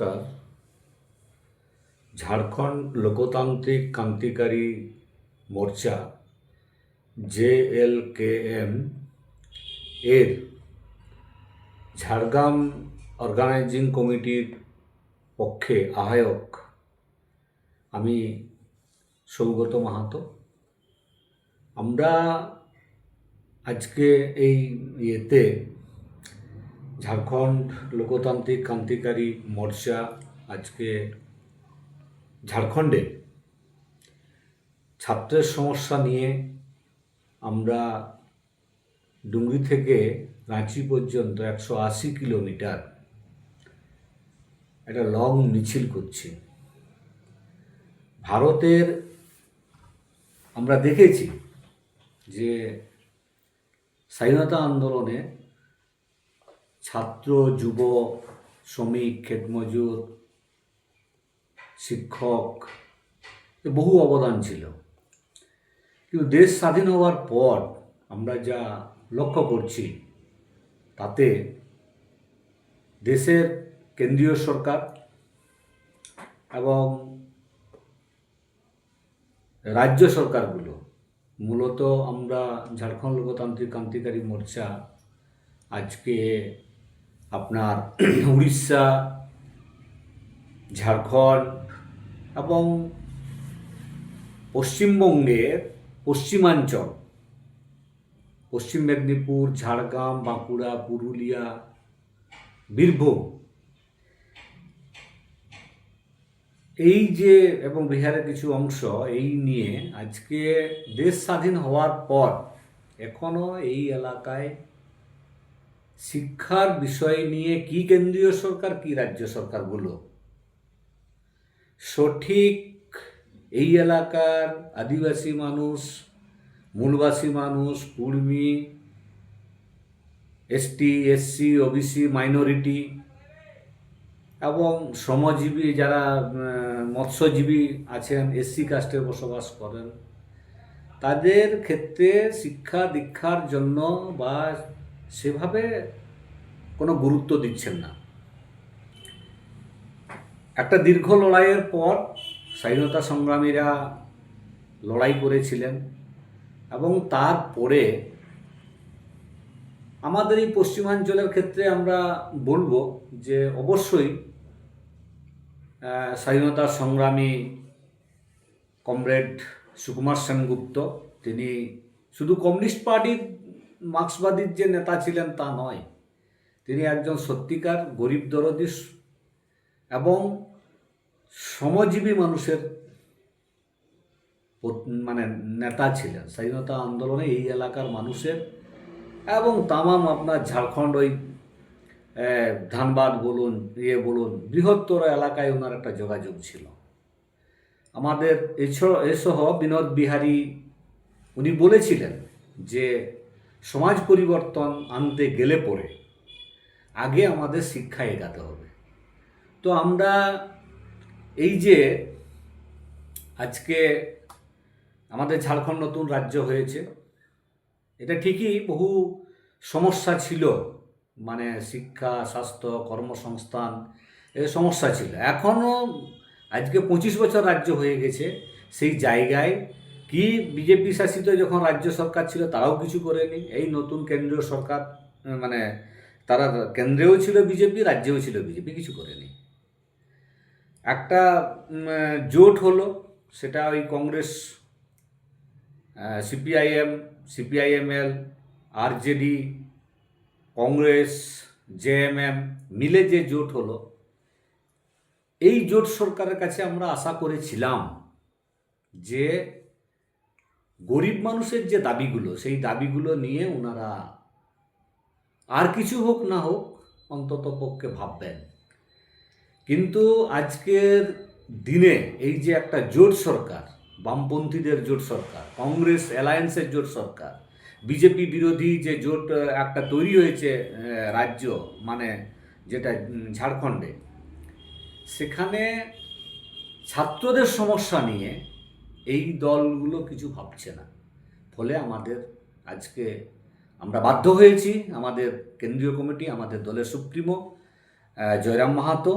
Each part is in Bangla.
নমস্কার। Jharkhand Loktantrik Krantikari Morcha J L K M এর ঝাড়গ্রাম অর্গানাইজিং কমিটির পক্ষে আহ্বায়ক আমি সৌগত মাহাতো। আমরা আজকে এই ইয়েতে ঝাড়খণ্ড লোকতান্ত্রিক ক্রান্তিকারী মোর্চা আজকে ঝাড়খণ্ডে। ছাত্রের সমস্যা নিয়ে আমরা ডুংরি থেকে রাঁচি পর্যন্ত একশো আশি কিলোমিটার একটা লং মিছিল করছি। ভারতের আমরা দেখেছি যে স্বাধীনতা আন্দোলনে ছাত্র, যুব, শ্রমিক ক্ষেতমজুর শিক্ষক বহু অবদান ছিল। কিন্তু দেশ স্বাধীন হওয়ার পর আমরা যা লক্ষ্য করছি, তাতে দেশের কেন্দ্রীয় সরকার এবং রাজ্য সরকারগুলো, মূলত আমরা ঝাড়খণ্ড লোকতান্ত্রিক ক্রান্তিকারী মোর্চা, আজকে আপনার উড়িষ্যা, ঝাড়খণ্ড এবং পশ্চিমবঙ্গের পশ্চিমাঞ্চল। পশ্চিম মেদিনীপুর, ঝাড়গ্রাম, বাঁকুড়া, পুরুলিয়া, বীরভূম। এই যে এবং বিহারের কিছু অংশ, এই নিয়ে আজকে দেশ স্বাধীন হওয়ার পর এখনও এই এলাকায় শিক্ষার বিষয় নিয়ে কি কেন্দ্রীয় সরকার, কি রাজ্য সরকারগুলো সঠিক এই এলাকার আদিবাসী মানুষ, মূলবাসী মানুষ, Kurmi, ST, SC, OBC, minority এবং শ্রমজীবী যারা মৎস্যজীবী আছেন, এসসি কাস্টে বসবাস করেন, তাদের ক্ষেত্রে শিক্ষা দীক্ষার জন্য বা সেভাবে কোনো গুরুত্ব দিচ্ছেন না। একটা দীর্ঘ লড়াইয়ের পর স্বাধীনতা সংগ্রামীরা লড়াই করেছিলেন এবং তারপরে আমাদের এই পশ্চিমাঞ্চলের ক্ষেত্রে আমরা বলব যে অবশ্যই স্বাধীনতা সংগ্রামী কমরেড সুকুমার সেনগুপ্ত, তিনি শুধু কমিউনিস্ট পার্টির মার্ক্সবাদীর যে নেতা ছিলেন তা নয়। তিনি একজন সত্যিকার গরিব দরদি এবং শ্রমজীবী মানুষের মানে নেতা ছিলেন। স্বাধীনতা আন্দোলনে এই এলাকার মানুষের এবং তামাম আপনার ঝাড়খণ্ড ওই ধানবাদ বলুন ইয়ে বলুন, বৃহত্তর এলাকায় ওনার একটা যোগাযোগ ছিল। আমাদের এছ- এসহ বিনোদ বিহারী উনি বলেছিলেন যে সমাজ পরিবর্তন আনতে গেলে পরে আগে আমাদের শিক্ষা এগাতে হবে। তো আমরা এই যে আজকে আমাদের ঝাড়খণ্ড নতুন রাজ্য হয়েছে, এটা ঠিকই বহু সমস্যা ছিল। মানে শিক্ষা, স্বাস্থ্য, কর্মসংস্থান, এ সমস্যা ছিল। এখনও আজকে পঁচিশ বছর রাজ্য হয়ে গেছে, সেই জায়গায় কি বিজেপি শাসিত যখন রাজ্য সরকার ছিল, তারাও কিছু করেনি। এই নতুন কেন্দ্রীয় সরকার মানে তারা কেন্দ্রেও ছিল বিজেপি রাজ্যেও ছিল বিজেপি কিছু করেনি। একটা জোট হলো, সেটা ওই Congress CPIM CPIML RJD Congress JMM মিলে যে জোট হলো, এই জোট সরকারের কাছে আমরা আশা করেছিলাম যে গরিব মানুষের যে দাবিগুলো, সেই দাবিগুলো নিয়ে ওনারা আর কিছু হোক না হোক অন্তত পক্ষে ভাববেন। কিন্তু আজকের দিনে এই যে একটা জোট সরকার, বামপন্থীদের জোট সরকার, কংগ্রেস অ্যালায়েন্সের জোট সরকার, বিজেপি বিরোধী যে জোট একটা তৈরি হয়েছে রাজ্য মানে যেটা ঝাড়খণ্ডে, সেখানে ছাত্রদের সমস্যা নিয়ে এই দলগুলো কিছু ভাবছে না। ফলে আমাদের আজকে আমরা বাধ্য হয়েছি, আমাদের কেন্দ্রীয় কমিটি, আমাদের দলের সুপ্রিমো জয়রাম মাহাতো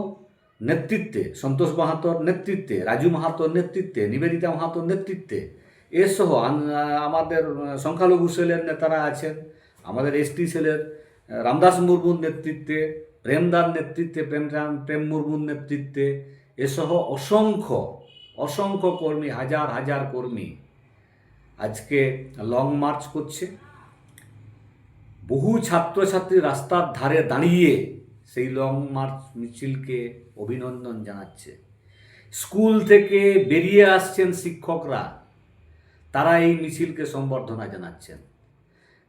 নেতৃত্বে, সন্তোষ মাহাতোর নেতৃত্বে, রাজু মাহাতোর নেতৃত্বে, নিবেদিতা মাহাতোর নেতৃত্বে এসহ আমাদের সংখ্যালঘু সেলের নেতারা আছেন, আমাদের এসটি সেলের রামদাস মুর্মুর নেতৃত্বে, প্রেমদার নেতৃত্বে প্রেমরাম প্রেম মুর্মুর নেতৃত্বে এসহ অসংখ্য অসংখ্য কর্মী, হাজার হাজার কর্মী আজকে লং মার্চ করছে। বহু ছাত্রছাত্রী রাস্তার ধারে দাঁড়িয়ে সেই লং মার্চ মিছিলকে অভিনন্দন জানাচ্ছে। স্কুল থেকে বেরিয়ে আসছেন শিক্ষকরা, তারা এই মিছিলকে সম্বর্ধনা জানাচ্ছেন।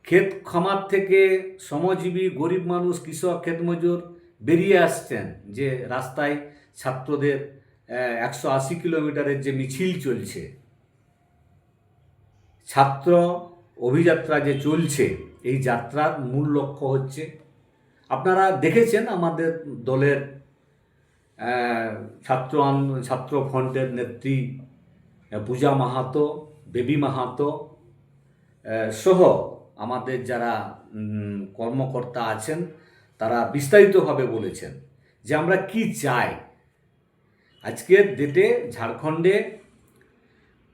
ক্ষেত ক্ষমার থেকে শ্রমজীবী, গরিব মানুষ, কৃষক, ক্ষেতমজুর বেরিয়ে আসছেন যে রাস্তায় ছাত্রদের একশো আশি কিলোমিটারের যে মিছিল চলছে, ছাত্র অভিযাত্রা যে চলছে, এই যাত্রার মূল লক্ষ্য হচ্ছে, আপনারা দেখেছেন আমাদের দলের ছাত্র ছাত্র ফ্রন্টের নেত্রী পূজা মাহাতো, বেবি মাহাতো সহ আমাদের যারা কর্মকর্তা আছেন, তারা বিস্তারিতভাবে বলেছেন যে আমরা কি চাই। আজকের ডেটে ঝাড়খণ্ডে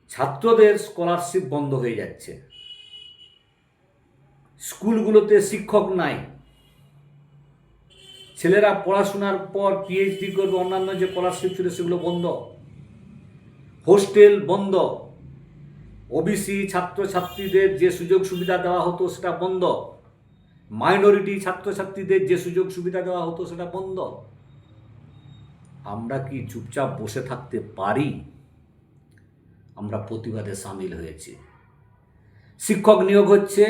ছাত্রদের স্কলারশিপ বন্ধ হয়ে যাচ্ছে। স্কুলগুলোতে শিক্ষক নাই। ছেলেরা পড়াশোনার পর পিএইচডি করবে, অন্যান্য যে স্কলারশিপ ছিল সেগুলো বন্ধ। হোস্টেল বন্ধ। ওবিসি ছাত্রছাত্রীদের যে সুযোগ সুবিধা দেওয়া হতো সেটা বন্ধ। মাইনরিটি ছাত্রছাত্রীদের যে সুযোগ সুবিধা দেওয়া হতো সেটা বন্ধ। আমরা কি চুপচাপ বসে থাকতে পারি? আমরা প্রতিবাদে সামিল হয়েছি। শিক্ষক নিয়োগ হচ্ছে,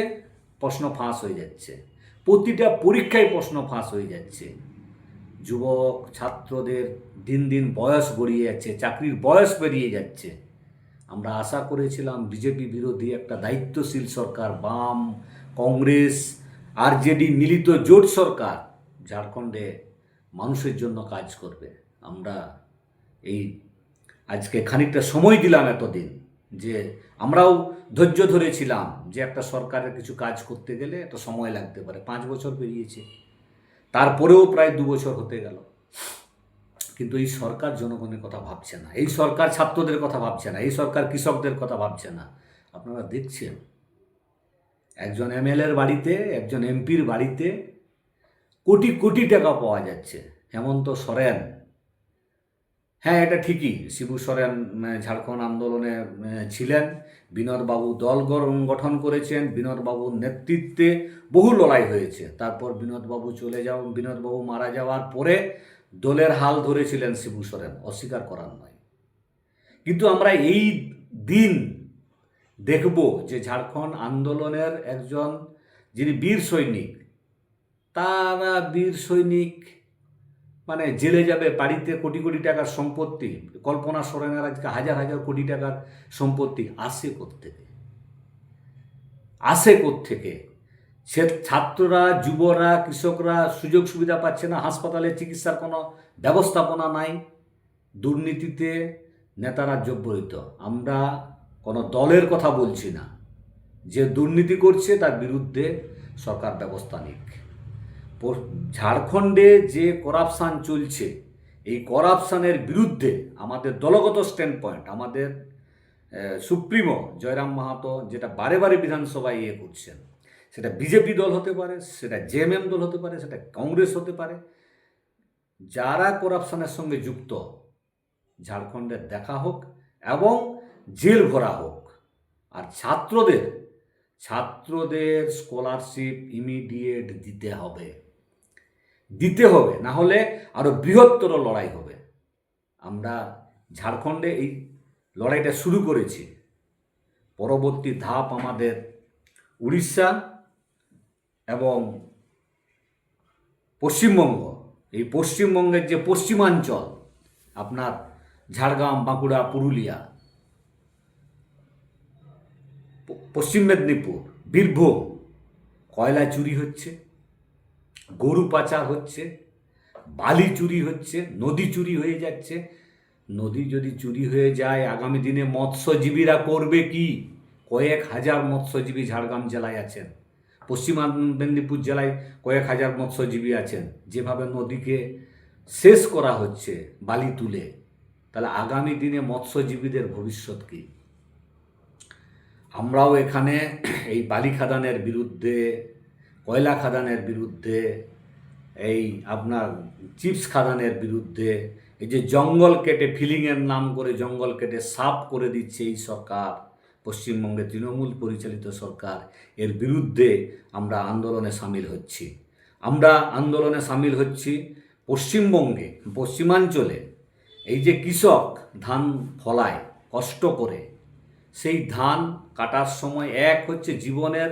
প্রশ্ন ফাঁস হয়ে যাচ্ছে। প্রতিটা পরীক্ষায় প্রশ্ন ফাঁস হয়ে যাচ্ছে। যুবক, ছাত্রদের দিন দিন বয়স গড়িয়ে যাচ্ছে, চাকরির বয়স বেরিয়ে যাচ্ছে। আমরা আশা করেছিলাম বিজেপি বিরোধী একটা দায়িত্বশীল সরকার, বাম, কংগ্রেস আরজেডি মিলিত জোট সরকার, ঝাড়খণ্ডে মানুষের জন্য কাজ করবে। আমরা এই আজকে খানিকটা সময় দিলাম এতদিন যে আমরাও ধৈর্য ধরেছিলাম যে একটা সরকারের কিছু কাজ করতে গেলে একটা সময় লাগতে পারে। পাঁচ বছর পেরিয়েছে। তারপরেও প্রায় দু বছর হতে গেল। কিন্তু এই সরকার জনগণের কথা ভাবছে না। এই সরকার ছাত্রদের কথা ভাবছে না। এই সরকার কৃষকদের কথা ভাবছে না। আপনারা দেখছেন, একজন এমএলএর বাড়িতে, একজন এমপির বাড়িতে কোটি কোটি টাকা পাওয়া যাচ্ছে। হেমন্ত সোরেন হ্যাঁ এটা ঠিকই। শিবু সোরেন ঝাড়খণ্ড আন্দোলনে ছিলেন। বিনোদবাবু দল গঠন করেছেন। বিনোদবাবুর নেতৃত্বে বহু লড়াই হয়েছে। তারপর বিনোদবাবু চলে যাও বিনোদবাবু মারা যাওয়ার পরে দলের হাল ধরেছিলেন শিবু সোরেন। অস্বীকার করার নয়। কিন্তু আমরা এই দিন দেখব যে ঝাড়খণ্ড আন্দোলনের একজন যিনি বীর সৈনিক, তারা বীর সৈনিক মানে জেলে যাবে, বাড়িতে কোটি কোটি টাকার সম্পত্তি। কল্পনা সোরেনের আজকে হাজার হাজার কোটি টাকার সম্পত্তি আসে থেকে আসে থেকে সে ছাত্ররা, যুবরা, কৃষকরা সুযোগ সুবিধা পাচ্ছে না, হাসপাতালে চিকিৎসার কোনো ব্যবস্থাপনা নাই। দুর্নীতিতে নেতারা জব্বরিত। আমরা কোনো দলের কথা বলছি না। যে দুর্নীতি করছে তার বিরুদ্ধে সরকার ব্যবস্থা নিক। ঝাড়খণ্ডে যে করাপশান চলছে, এই করাপশানের বিরুদ্ধে আমাদের দলগত স্ট্যান্ড পয়েন্ট আমাদের সুপ্রিমো জয়রাম মাহাতো যেটা বারে বারে বিধানসভায় ইয়ে করছেন, সেটা বিজেপি দল হতে পারে, সেটা জেএমএম দল হতে পারে, সেটা কংগ্রেস হতে পারে, যারা করাপশানের সঙ্গে যুক্ত ঝাড়খণ্ডের দেখা হোক এবং জেল ভরা হোক, আর ছাত্রদের ছাত্রদের স্কলারশিপ ইমিডিয়েট দিতে হবে। দিতে হবে, না হলে আরও বৃহত্তর লড়াই হবে। আমরা ঝাড়খণ্ডে এই লড়াইটা শুরু করেছি। পরবর্তী ধাপ আমাদের উড়িষ্যা এবং পশ্চিমবঙ্গ। এই পশ্চিমবঙ্গের যে পশ্চিমাঞ্চল, আপনার ঝাড়গ্রাম, বাঁকুড়া, পুরুলিয়া পশ্চিম মেদিনীপুর, বীরভূম, কয়লা চুরি হচ্ছে। গরু পাচার হচ্ছে, বালি চুরি হচ্ছে, নদী চুরি হয়ে যাচ্ছে। নদী যদি চুরি হয়ে যায়, আগামী দিনে মৎস্যজীবীরা করবে কি? কয়েক হাজার মৎস্যজীবী ঝাড়গ্রাম জেলায় আছেন। পশ্চিম মেদিনীপুর জেলায় কয়েক হাজার মৎস্যজীবী আছেন। যেভাবে নদীকে শেষ করা হচ্ছে, বালি তুলে, তাহলে আগামী দিনে মৎস্যজীবীদের ভবিষ্যৎ কী? আমরাও এখানে এই বালি খাদানের বিরুদ্ধে কয়লা খাদানের বিরুদ্ধে, এই আপনার চিপস খাদানের বিরুদ্ধে, এই যে জঙ্গল কেটে ফিলিংয়ের নাম করে জঙ্গল কেটে সাফ করে দিচ্ছে এই সরকার পশ্চিমবঙ্গে তৃণমূল পরিচালিত সরকার, এর বিরুদ্ধে আমরা আন্দোলনে সামিল হচ্ছি। আমরা আন্দোলনে সামিল হচ্ছি পশ্চিমবঙ্গে, পশ্চিমাঞ্চলে। এই যে কৃষক ধান ফলায় কষ্ট করে, সেই ধান কাটার সময় এক হচ্ছে জীবনের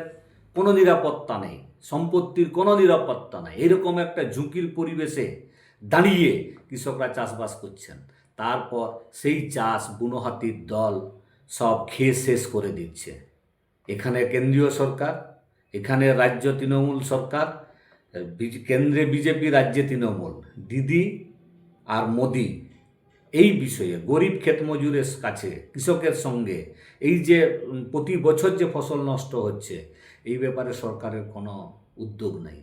কোনো নিরাপত্তা নেই। সম্পত্তির কোনো নিরাপত্তা নাই। এরকম একটা ঝুঁকির পরিবেশে দাঁড়িয়ে কৃষকরা চাষবাস করছেন। তারপর সেই চাষ বুনোহাতির দল সব খেয়ে শেষ করে দিচ্ছে। এখানে কেন্দ্রীয় সরকার, এখানে রাজ্য তৃণমূল সরকার কেন্দ্রে বিজেপি, রাজ্যে তৃণমূল। দিদি আর মোদি এই বিষয়ে গরিব ক্ষেত মজুরের কাছে কৃষকের সঙ্গে এই যে প্রতি বছর যে ফসল নষ্ট হচ্ছে এই ব্যাপারে সরকারের কোনো উদ্যোগ নেই।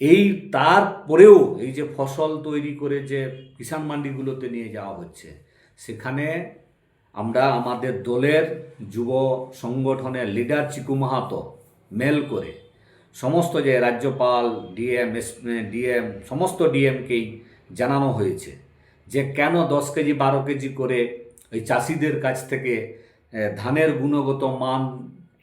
এই তারপরেও এই যে ফসল তৈরি করে যে কিষাণ মান্ডিগুলোতে নিয়ে যাওয়া হচ্ছে, সেখানে আমরা আমাদের দলের যুব সংগঠনের লিডার চিকু মাহাতো মেল করে সমস্ত যে রাজ্যপাল, ডিএম, এস ডিএম, সমস্ত ডিএমকেই জানানো হয়েছে যে কেন দশ কেজি, বারো কেজি করে ওই চাষিদের কাছ থেকে ধানের গুণগত মান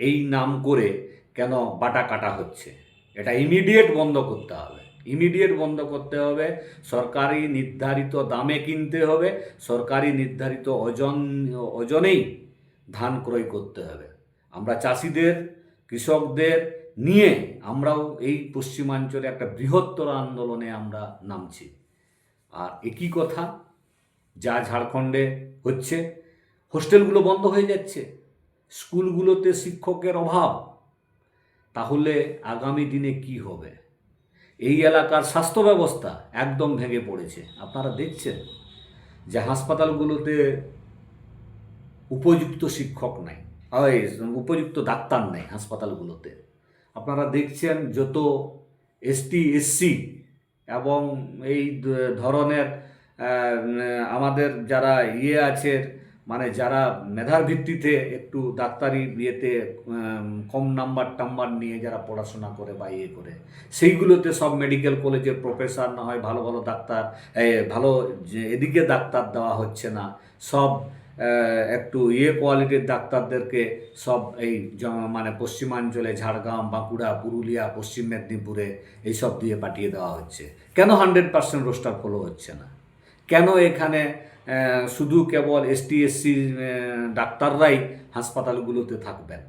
এই নাম করে কেন বাটা কাটা হচ্ছে? এটা ইমিডিয়েট বন্ধ করতে হবে। ইমিডিয়েট বন্ধ করতে হবে, সরকারি নির্ধারিত দামে কিনতে হবে, সরকারি নির্ধারিত ওজন, ওজনেই ধান ক্রয় করতে হবে। আমরা চাষিদের, কৃষকদের নিয়ে আমরাও এই পশ্চিমাঞ্চলে একটা বৃহত্তর আন্দোলনে আমরা নামছি। আর একই কথা, যা ঝাড়খণ্ডে হচ্ছে, হোস্টেলগুলো বন্ধ হয়ে যাচ্ছে। স্কুলগুলোতে শিক্ষকের অভাব। তাহলে আগামী দিনে কি হবে? এই এলাকার স্বাস্থ্য ব্যবস্থা একদম ভেঙে পড়েছে। আপনারা দেখছেন যে হাসপাতালগুলোতে উপযুক্ত শিক্ষক নাই। উপযুক্ত ডাক্তার নেই হাসপাতালগুলোতে। আপনারা দেখছেন যত এসটি, এসসি এবং এই ধরনের আমাদের যারা ইয়ে আছে মানে যারা মেধার ভিত্তিতে একটু ডাক্তারি ইয়েতে কম নাম্বার টাম্বার নিয়ে যারা পড়াশোনা করে বা ইয়ে করে, সেইগুলোতে সব মেডিকেল কলেজের প্রফেসর না হয়, ভালো ভালো ডাক্তার ভালো এদিকে ডাক্তার দেওয়া হচ্ছে না, সব একটু ইয়ে কোয়ালিটির ডাক্তারদেরকে সব এই মানে পশ্চিমাঞ্চলে ঝাড়গ্রাম, বাঁকুড়া, পুরুলিয়া, পশ্চিম মেদিনীপুরে এইসব দিয়ে পাঠিয়ে দেওয়া হচ্ছে। কেন হান্ড্রেড পার্সেন্ট রোস্টার ফলো হচ্ছে না? কেন এখানে শুধু কেবল এসটি এসসি ডাক্তাররাই হাসপাতালগুলোতে থাকবেন।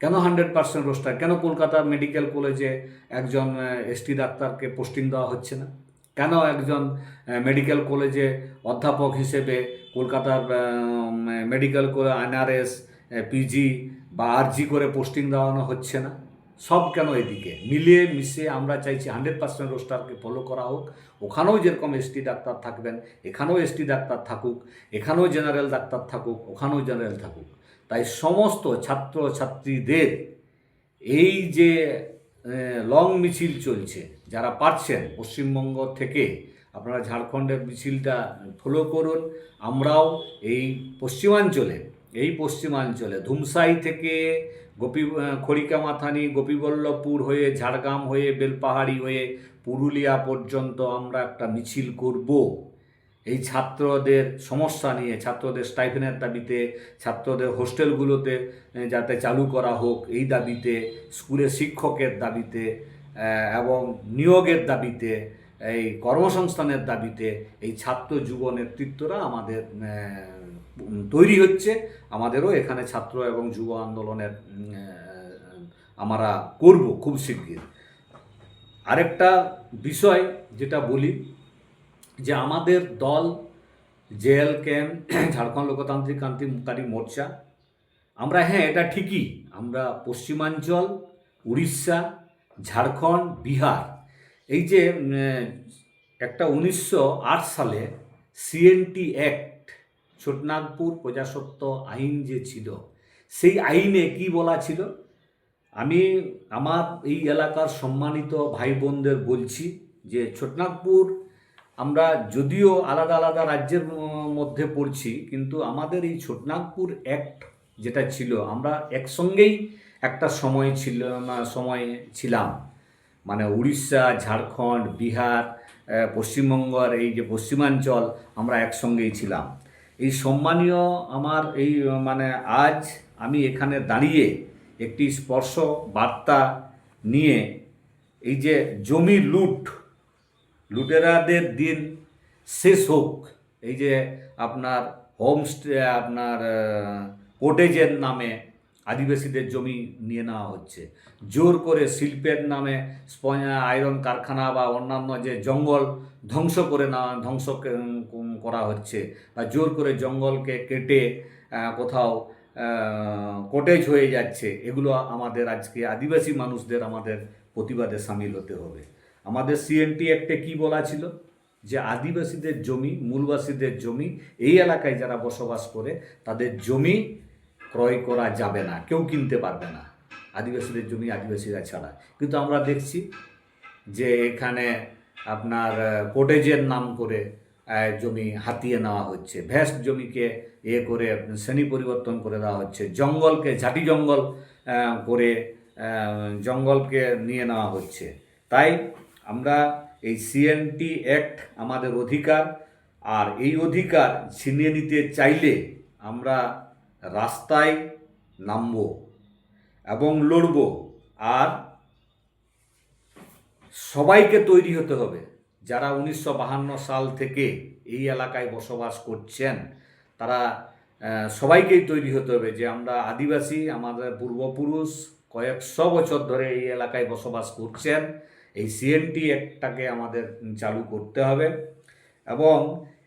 কেন হান্ড্রেড পার্সেন্ট রোস্টার? কেন কলকাতা মেডিকেল কলেজে একজন এসটি ডাক্তারকে পোস্টিং দেওয়া হচ্ছে না? কেন একজন মেডিকেল কলেজে অধ্যাপক হিসেবে কলকাতার মেডিকেল করে এনআরএস পিজি বা আরজি করে পোস্টিং দেওয়ানো হচ্ছে না? সব কেন এদিকে? মিলিয়ে মিশিয়ে আমরা চাইছি হান্ড্রেড পার্সেন্ট রোস্টারকে ফলো করা হোক। ওখানেও যেরকম এসটি ডাক্তার থাকবেন, এখানেও এসটি ডাক্তার থাকুক, এখানেও জেনারেল ডাক্তার থাকুক, ওখানেও জেনারেল থাকুক। তাই সমস্ত ছাত্র ছাত্রীদের এই যে লং মিছিল চলছে, যারা পারছেন পশ্চিমবঙ্গ থেকে, আপনারা ঝাড়খণ্ডের মিছিলটা ফলো করুন। আমরাও এই পশ্চিমাঞ্চলে এই পশ্চিমাঞ্চলে, ধুমসাই থেকে গোপী খড়িকামাথানি, গোপীবল্লভপুর হয়ে, ঝাড়গ্রাম হয়ে, বেলপাহাড়ি হয়ে, পুরুলিয়া পর্যন্ত আমরা একটা মিছিল করব। এই ছাত্রদের সমস্যা নিয়ে, ছাত্রদের স্টাইফেনের দাবিতে, ছাত্রদের হোস্টেলগুলোতে যাতে চালু করা হোক, এই দাবিতে স্কুলে শিক্ষকের দাবিতে এবং নিয়োগের দাবিতে, এই কর্মসংস্থানের দাবিতে, এই ছাত্র যুব নেতৃত্বরা আমাদের তৈরি হচ্ছে। আমাদেরও এখানে ছাত্র এবং যুব আন্দোলনের আমরা করব খুব শিগগির। আরেকটা বিষয় যেটা বলি, যে আমাদের দল, জেএল ক্যাম ঝাড়খণ্ড লোকতান্ত্রিক ক্রান্তিকারী মোর্চা, আমরা হ্যাঁ এটা ঠিকই, আমরা পশ্চিমাঞ্চল, উড়িষ্যা, ঝাড়খণ্ড, বিহার, এই যে একটা উনিশশো আট সালে সিএনটি অ্যাক্ট ছোটনাগপুর প্রজাসত্ব আইন যে ছিল, সেই আইনে কি বলা ছিল? আমি আমার এই এলাকার সম্মানিত ভাই বোনদের বলছি যে ছোটনাগপুর আমরা যদিও আলাদা আলাদা রাজ্যের মধ্যে পড়ছি, কিন্তু আমাদের এই ছোটনাগপুর অ্যাক্ট যেটা ছিল, আমরা একসঙ্গেই একটা সময় ছিল সময় ছিলাম। মানে উড়িষ্যা, ঝাড়খণ্ড, বিহার পশ্চিমবঙ্গের, এই যে পশ্চিমাঞ্চল, আমরা একসঙ্গেই ছিলাম। এই সম্মানীয় আমার এই মানে আজ আমি এখানে দাঁড়িয়ে একটি স্পর্শ বার্তা নিয়ে এই যে জমি লুট, লুটেরাদের দিন শেষ হোক, এই যে আপনার হোমস্টে, আপনার কোটেজের নামে আদিবাসীদের জমি নিয়ে নেওয়া হচ্ছে। জোর করে শিল্পের নামে আয়রন কারখানা বা অন্যান্য যে জঙ্গল ধ্বংস করে নেওয়া, ধ্বংস করা হচ্ছে বা জোর করে জঙ্গলকে কেটে কোথাও কটেজ হয়ে যাচ্ছে, এগুলো আমাদের আজকে আদিবাসী মানুষদের আমাদের প্রতিবাদে সামিল হতে হবে। আমাদের সিএনটি অ্যাক্টে কি বলা ছিল? যে আদিবাসীদের জমি, মূলবাসীদের জমি, এই এলাকায় যারা বসবাস করে, তাদের জমি ক্রয় করা যাবে না, কেউ কিনতে পারবে না, আদিবাসীদের জমি আদিবাসীরা ছাড়া। কিন্তু আমরা দেখছি যে এখানে আপনার কোটেজের নাম করে জমি হাতিয়ে নেওয়া হচ্ছে। ভ্যাস্ট জমিকে এ করে শ্রেণি পরিবর্তন করে দেওয়া হচ্ছে। জঙ্গলকে, ঝাঁটি জঙ্গল করে জঙ্গলকে নিয়ে নেওয়া হচ্ছে। তাই আমরা এই সিএনটি অ্যাক্ট আমাদের অধিকার, আর এই অধিকার ছিনিয়ে নিতে চাইলে আমরা রাস্তায় নামব এবং লড়ব আর সবাইকে তৈরি হতে হবে। যারা উনিশশো বাহান্ন সাল থেকে এই এলাকায় বসবাস করছেন, তারা সবাইকেই তৈরি হতে হবে যে আমরা আদিবাসী, আমাদের পূর্বপুরুষ কয়েকশো বছর ধরে এই এলাকায় বসবাস করছেন। এই সিএনটি একটাকে আমাদের চালু করতে হবে এবং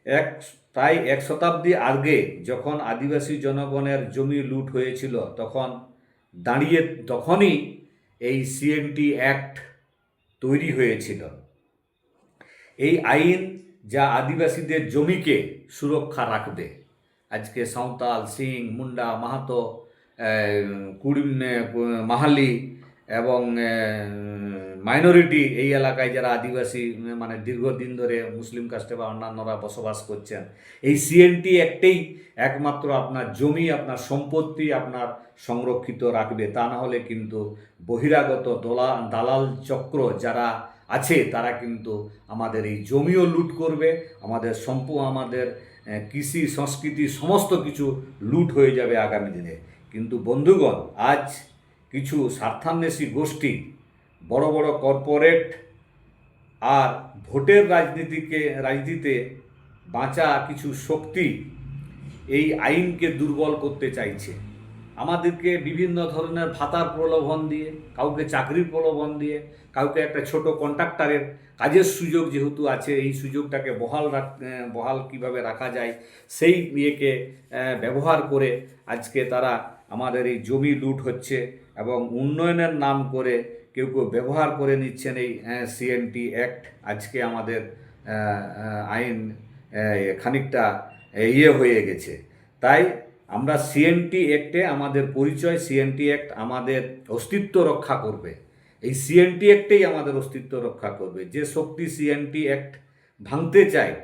এক, প্রায় এক শতাব্দী আগে যখন আদিবাসী জনগণের জমি লুট হয়েছিল, তখন দাঁড়িয়ে, তখনই এই সিএনটি অ্যাক্ট তৈরি হয়েছিল। এই আইন যা আদিবাসীদের জমিকে সুরক্ষা রাখবে। আজকে সাঁওতাল, সিং, মুন্ডা, মাহাতো কুড়ি মাহালি এবং মাইনরিটি এই এলাকায় যারা আদিবাসী মানে দীর্ঘদিন ধরে মুসলিম কাস্টে বা অন্যান্যরা বসবাস করছেন, এই সিএনটি একটাই একমাত্র আপনার জমি, আপনার সম্পত্তি আপনার সংরক্ষিত রাখবে। তা না হলে কিন্তু বহিরাগত দলা, দালাল চক্র যারা আছে, তারা কিন্তু আমাদের এই জমিও লুট করবে, আমাদের সম্প, আমাদের কৃষি, সংস্কৃতি সমস্ত কিছু লুট হয়ে যাবে আগামী দিনে। কিন্তু বন্ধুগণ, আজ কিছু স্বার্থান্বেষী গোষ্ঠী বড় বড় কর্পোরেট আর ভোটের রাজনীতিকে, রাজনীতিতে বাঁচা কিছু শক্তি এই আইনকে দুর্বল করতে চাইছে। আমাদেরকে বিভিন্ন ধরনের ভাতার প্রলোভন দিয়ে, কাউকে চাকরির প্রলোভন দিয়ে, কাউকে একটা ছোট কন্ট্রাক্টারের কাজের সুযোগ যেহেতু আছে, এই সুযোগটাকে বহাল রাখ বহাল কীভাবে রাখা যায়, সেই ইয়েকে ব্যবহার করে আজকে তারা আমাদের এই জমি লুট হচ্ছে এবং উন্নয়নের নাম করে কেউ কেউ ব্যবহার করে নিচ্ছেন এই সিএনটি অ্যাক্ট আজকে আমাদের আইন খানিকটা ইয়ে হয়ে গেছে। তাই আমরা সিএনটি অ্যাক্টে আমাদের পরিচয় সিএনটি অ্যাক্ট আমাদের অস্তিত্ব রক্ষা করবে। এই সিএনটি অ্যাক্টেই আমাদের অস্তিত্ব রক্ষা করবে। যে শক্তি সিএনটি অ্যাক্ট ভাঙতে চায়,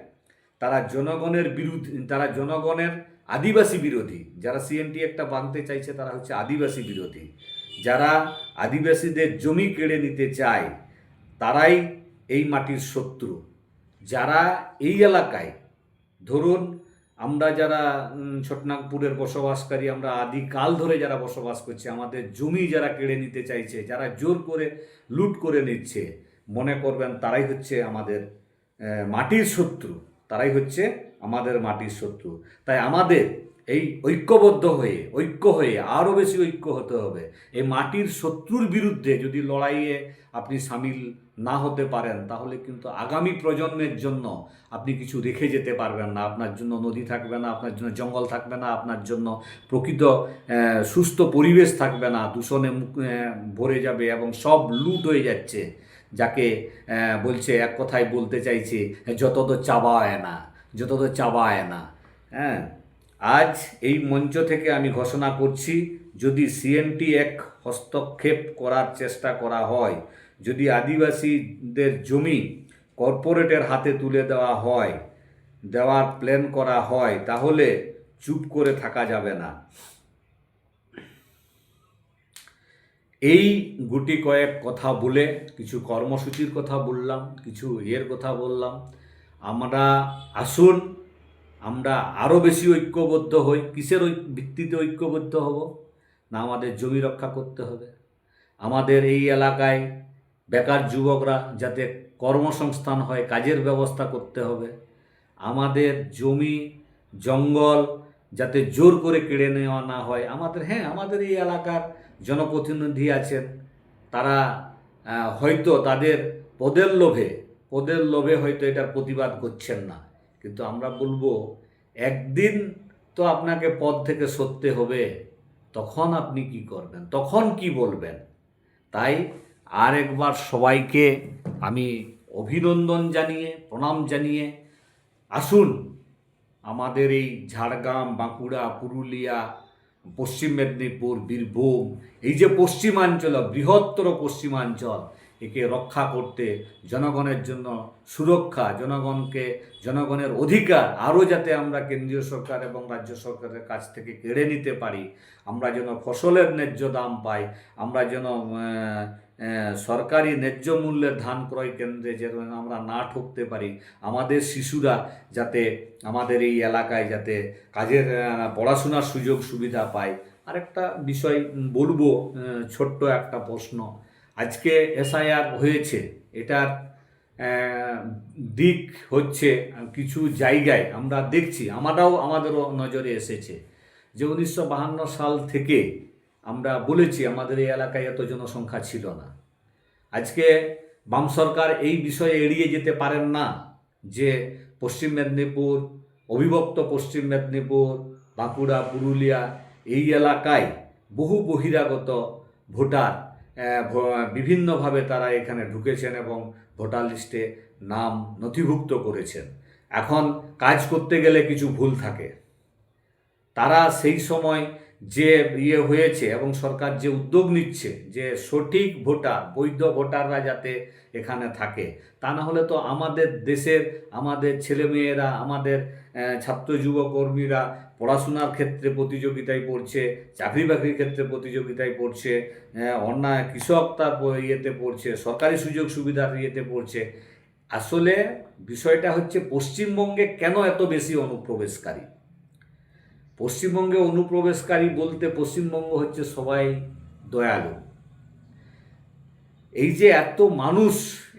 তারা জনগণের বিরুদ্ধে, তারা জনগণের আদিবাসী বিরোধী। যারা সিএনটি একটা ভাঙতে চাইছে, তারা হচ্ছে আদিবাসী বিরোধী। যারা আদিবাসীদের জমি কেড়ে নিতে চায়, তারাই এই মাটির শত্রু। যারা এই এলাকায়, ধরুন আমরা যারা ছোটনাগপুরের বসবাসকারী, আমরা আদিকাল ধরে যারা বসবাস করছি, আমাদের জমি যারা কেড়ে নিতে চাইছে, যারা জোর করে লুট করে নিচ্ছে, মনে করবেন তারাই হচ্ছে আমাদের মাটির শত্রু। তারাই হচ্ছে আমাদের মাটির শত্রু। তাই আমাদের এই ঐক্যবদ্ধ হয়ে, ঐক্য হয়ে আরও বেশি ঐক্য হতে হবে। এই মাটির শত্রুর বিরুদ্ধে যদি লড়াইয়ে আপনি সামিল না হতে পারেন, তাহলে কিন্তু আগামী প্রজন্মের জন্য আপনি কিছু রেখে যেতে পারবেন না। আপনার জন্য নদী থাকবে না, আপনার জন্য জঙ্গল থাকবে না, আপনার জন্য প্রকৃত সুস্থ পরিবেশ থাকবে না, দূষণে ভরে যাবে এবং সব লুট হয়ে যাচ্ছে। যাকে বলছে, এক কথায় বলতে চাইছে যত তো চাবায় না যত তো চাবায় না হ্যাঁ? আজ এই মঞ্চ থেকে আমি ঘোষণা করছি, যদি সিএনটি এক হস্তক্ষেপ করার চেষ্টা করা হয়, যদি আদিবাসীদের জমি কর্পোরেটের হাতে তুলে দেওয়া হয়, দেওয়ার প্ল্যান করা হয়, তাহলে চুপ করে থাকা যাবে না। এই গুটি কয়েক কথা বলে, কিছু কর্মসূচির কথা বললাম, কিছু ইয়ের কথা বললাম। আমরা আসুন আমরা আরও বেশি ঐক্যবদ্ধ হই। কিসের ভিত্তিতে ঐক্যবদ্ধ হব? না আমাদের জমি রক্ষা করতে হবে। আমাদের এই এলাকায় বেকার যুবকরা যাতে কর্মসংস্থান হয়, কাজের ব্যবস্থা করতে হবে। আমাদের জমি, জঙ্গল যাতে জোর করে কেড়ে নেওয়া না হয়। আমাদের হ্যাঁ আমাদের এই এলাকার জনপ্রতিনিধি আছেন। তারা হয়তো তাদের পদের লোভে পদের লোভে হয়তো এটার প্রতিবাদ করছেন না। কিন্তু আমরা বলব, একদিন তো আপনাকে পদ থেকে সরতে হবে, তখন আপনি কি করবেন? তখন কি বলবেন? তাই আর একবার সবাইকে আমি অভিনন্দন জানিয়ে, প্রণাম জানিয়ে আসুন আমাদের এই ঝাড়গ্রাম, বাঁকুড়া, পুরুলিয়া, পশ্চিম মেদিনীপুর, বীরভূম, এই যে পশ্চিমাঞ্চল, বৃহত্তর পশ্চিমাঞ্চল একে রক্ষা করতে জনগণের জন্য সুরক্ষা, জনগণকে, জনগণের অধিকার আরও যাতে আমরা কেন্দ্রীয় সরকার এবং রাজ্য সরকারের কাছ থেকে কেড়ে নিতে পারি, আমরা যেন ফসলের ন্যায্য দাম পাই, আমরা যেন সরকারি ন্যায্য মূল্যের ধান ক্রয় কেন্দ্রে যেন আমরা না ঠকতে পারি, আমাদের শিশুরা যাতে আমাদের এই এলাকায় যাতে কাজের পড়াশোনার সুযোগ সুবিধা পায়। আরেকটা বিষয় বলব ছোট্ট একটা প্রশ্ন। আজকে এসআইআর হয়েছে, এটার দিক হচ্ছে কিছু জায়গায় আমরা দেখছি আমরাও আমাদেরও নজরে এসেছে। যে উনিশশো বাহান্ন সাল থেকে আমরা বলেছি, আমাদের এই এলাকায় এত জনসংখ্যা ছিল না। আজকে বাম সরকার এই বিষয়ে এড়িয়ে যেতে পারেন না যে পশ্চিম মেদিনীপুর, অবিভক্ত পশ্চিম মেদিনীপুর, বাঁকুড়া, পুরুলিয়া এই এলাকায় বহু বহিরাগত ভোটার বিভিন্নভাবে তারা এখানে ঢুকেছেন এবং ভোটার লিস্টে নাম নথিভুক্ত করেছেন। এখন কাজ করতে গেলে কিছু ভুল থাকে। তারা সেই সময় যে ইয়ে হয়েছে এবং সরকার যে উদ্যোগ নিচ্ছে যে সঠিক ভোটার, বৈধ ভোটাররা যাতে এখানে থাকে, তা না হলে তো আমাদের দেশের, আমাদের ছেলেমেয়েরা, আমাদের ছাত্র যুব কর্মীরা পড়াশোনার ক্ষেত্রে প্রতিযোগিতায় পড়ছে চাকরি বাকরির ক্ষেত্রে প্রতিযোগিতায় পড়ছে অন্যায় কৃষক তার ইয়েতে পড়ছে, সরকারি সুযোগ সুবিধার ইয়েতে পড়ছে। আসলে বিষয়টা হচ্ছে পশ্চিমবঙ্গে কেন এত বেশি অনুপ্রবেশকারী? পশ্চিমবঙ্গে অনুপ্রবেশকারী বলতে পশ্চিমবঙ্গ হচ্ছে সবাই দয়ালু। এই যে এত মানুষ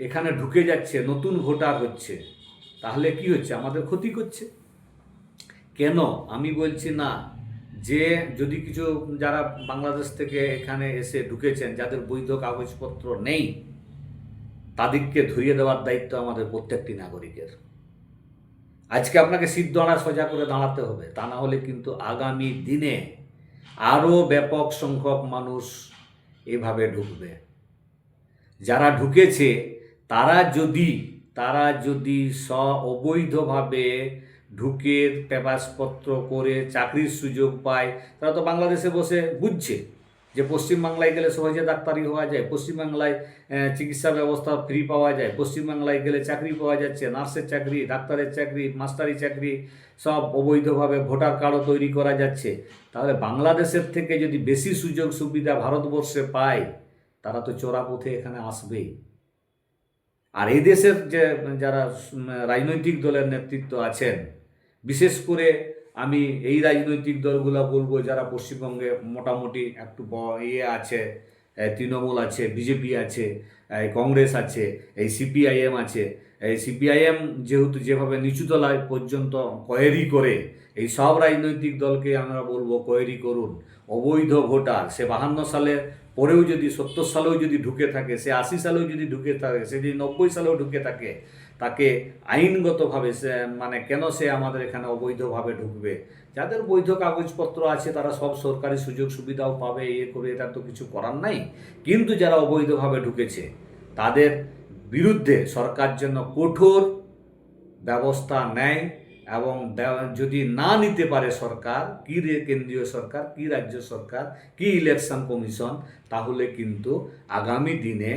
এখানে ঢুকে যাচ্ছে, নতুন ভোটার হচ্ছে, তাহলে কি হচ্ছে? আমাদের ক্ষতি করছে। কেন? আমি বলছি না। যে যদি কিছু যারা বাংলাদেশ থেকে এখানে এসে ঢুকেছেন, যাদের বৈধ কাগজপত্র নেই, তাদেরকে ধরিয়ে দেওয়ার দায়িত্ব আমাদের প্রত্যেকটি নাগরিকের। আজকে আপনাকে সিদ্ধ আনা সোজা করে দাঁড়াতে হবে। তা না হলে কিন্তু আগামী দিনে আরও ব্যাপক সংখ্যক মানুষ এভাবে ঢুকবে। যারা ঢুকেছে, তারা যদি তারা যদি স্ব অবৈধভাবে ঢুকে পেপাসপত্র করে চাকরির সুযোগ পায়। তারা তো বাংলাদেশে বসে বুঝছে যে পশ্চিমবাংলায় গেলে সহজে ডাক্তারি হওয়া যায়, পশ্চিমবাংলায় চিকিৎসা ব্যবস্থা ফ্রি পাওয়া যায়, পশ্চিমবাংলায় গেলে চাকরি পাওয়া যাচ্ছে, নার্সের চাকরি, ডাক্তারের চাকরি, মাস্টারি চাকরি, সব অবৈধভাবে ভোটার কার্ডও তৈরি করা যাচ্ছে। তাহলে বাংলাদেশের থেকে যদি বেশি সুযোগ সুবিধা ভারতবর্ষে পায়, তারা তো চোরা পথে এখানে আসবেই। আর এই দেশের যে, যারা রাজনৈতিক দলের নেতৃত্ব আছেন বিশেষ করে আমি এই রাজনৈতিক দলগুলো বলব যারা পশ্চিমবঙ্গে মোটামুটি একটু ইয়ে আছে তৃণমূল আছে, বিজেপি আছে এই কংগ্রেস আছে, এই সিপিআইএম আছে। এই সিপিআইএম যেহেতু যেভাবে নিচুতলায় পর্যন্ত কয়েরি করে, এই সব রাজনৈতিক দলকে আমরা বলব কয়েরি করুন। অবৈধ ভোটার, সে বাহান্ন সালের পরেও যদি, সত্তর সালেও যদি ঢুকে থাকে, সে আশি সালেও যদি ঢুকে থাকে, সে যদি নব্বই সালেও ঢুকে থাকে তাকে আইনগতভাবে সে মানে কেন সে আমাদের এখানে অবৈধভাবে ঢুকবে? যাদের বৈধ কাগজপত্র আছে তারা সব সরকারি সুযোগ সুবিধাও পাবে ইয়ে করে এটা তো কিছু করার নাই। কিন্তু যারা অবৈধভাবে ঢুকেছে, তাদের বিরুদ্ধে সরকার জন্য কঠোর ব্যবস্থা নেয় এবং যদি না নিতে পারে সরকার, কি কেন্দ্রীয় সরকার, কি রাজ্য সরকার, কি ইলেকশন কমিশন তাহলে কিন্তু আগামী দিনে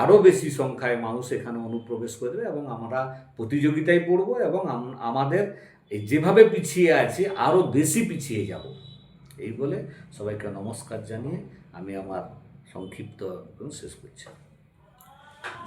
আরও বেশি সংখ্যায় মানুষ এখানে অনুপ্রবেশ করে দেবে এবং আমরা প্রতিযোগিতায় পড়ব এবং আমাদের যেভাবে পিছিয়ে আছি আরও বেশি পিছিয়ে যাব। এই বলে সবাইকে নমস্কার জানিয়ে আমি আমার সংক্ষিপ্ত শেষ করছি।